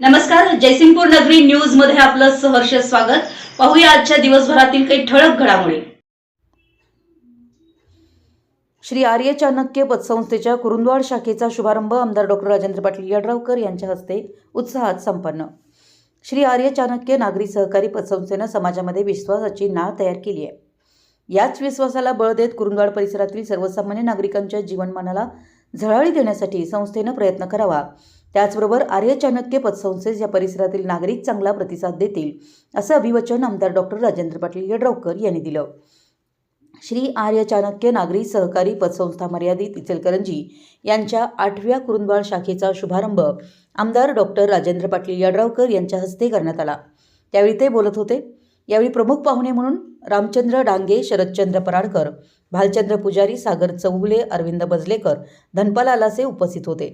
नमस्कार जयसिंगपूर नगरी न्यूजमध्ये आपलं सहर्ष स्वागत. पाहूया आजच्या दिवसभरातील काही ठळक घडामोडी. श्री आर्य चाणक्य पतसंस्थेच्या कुरुंदवाड शाखेचा शुभारंभ आमदार डॉक्टर राजेंद्र पाटील यड्रावकर यांच्या हस्ते उत्साहात संपन्न. श्री आर्य चाणक्य नागरी सहकारी पतसंस्थेनं समाजामध्ये विश्वासाची नाळ तयार केली आहे. याच विश्वासाला बळ देत कुरुंदवाड परिसरातील सर्वसामान्य नागरिकांच्या जीवनमानाला झळाळी देण्यासाठी संस्थेनं प्रयत्न करावा. त्याचबरोबर आर्य चाणक्य पतसंस्थेस या परिसरातील नागरिक चांगला प्रतिसाद देतील असं अभिवचन आमदार डॉक्टर राजेंद्र पाटील यड्रावकर यांनी दिलं. श्री आर्य चाणक्य नागरी सहकारी पतसंस्था मर्यादित इचलकरंजी यांच्या आठव्या कुरुंदवाड शाखेचा शुभारंभ आमदार डॉक्टर राजेंद्र पाटील यड्रावकर यांच्या हस्ते करण्यात आला. त्यावेळी ते बोलत होते यावेळी प्रमुख पाहुणे म्हणून रामचंद्र डांगे शरदचंद्र पराडकर भालचंद्र पुजारी सागर चौगुले अरविंद बजलेकर धनपाल आलासे उपस्थित होते.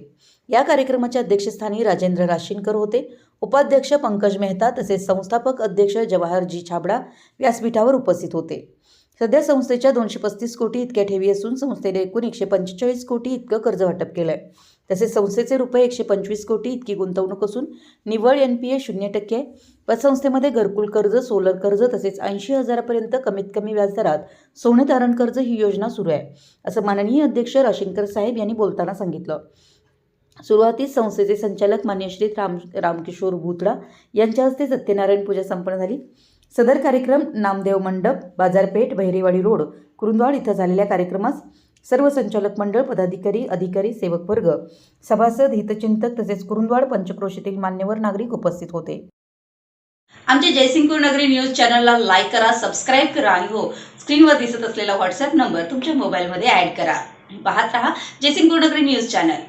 या कार्यक्रमाच्या अध्यक्षस्थानी राजेंद्र राशीनकर होते. उपाध्यक्ष पंकज मेहता तसेच संस्थापक अध्यक्ष जवाहरजी छाबडा व्यासपीठावर उपस्थित होते. सध्या संस्थेच्या दोनशे पस्तीस कोटी इतक्या ठेवी असून संस्थेने एकूण एकशे पंचेचाळीस कोटी इतकं कर्ज वाटप केलं आहे तसेच संस्थेचे रुपये एकशे पंचवीस कोटी इतकी गुंतवणूक असून निव्वळ एन पी ए शून्य टक्के आहे. पतसंस्थेमध्ये घरकुल कर्ज सोलर कर्ज तसेच ऐंशी हजारापर्यंत कमीत कमी व्याजदरात सोने तारण कर्ज ही योजना सुरू आहे असं माननीय अध्यक्ष राशीनकर साहेब यांनी बोलताना सांगितलं. सुरुवातीस संस्थेचे संचालक मान्य श्री राम रामकिशोर भुतडा यांच्या हस्ते सत्यनारायण पूजा संपन्न झाली. सदर कार्यक्रम नामदेव मंडप बाजारपेठ बहिरेवाडी रोड कुरुंदवाड इथं झालेल्या कार्यक्रमास सर्व संचालक मंडळ पदाधिकारी अधिकारी सेवक वर्ग सभासद हितचिंतक तसेच कुरुंदवाड पंचक्रोशीतील मान्यवर नागरिक उपस्थित होते. आमच्या जयसिंगपूर नगरी न्यूज चॅनलला लाईक करा सबस्क्राईब करा आणि हो स्क्रीनवर दिसत असलेला व्हॉट्सअप नंबर तुमच्या मोबाईलमध्ये ऍड करा. पाहत रहा जयसिंगपूर नगरी न्यूज चॅनल.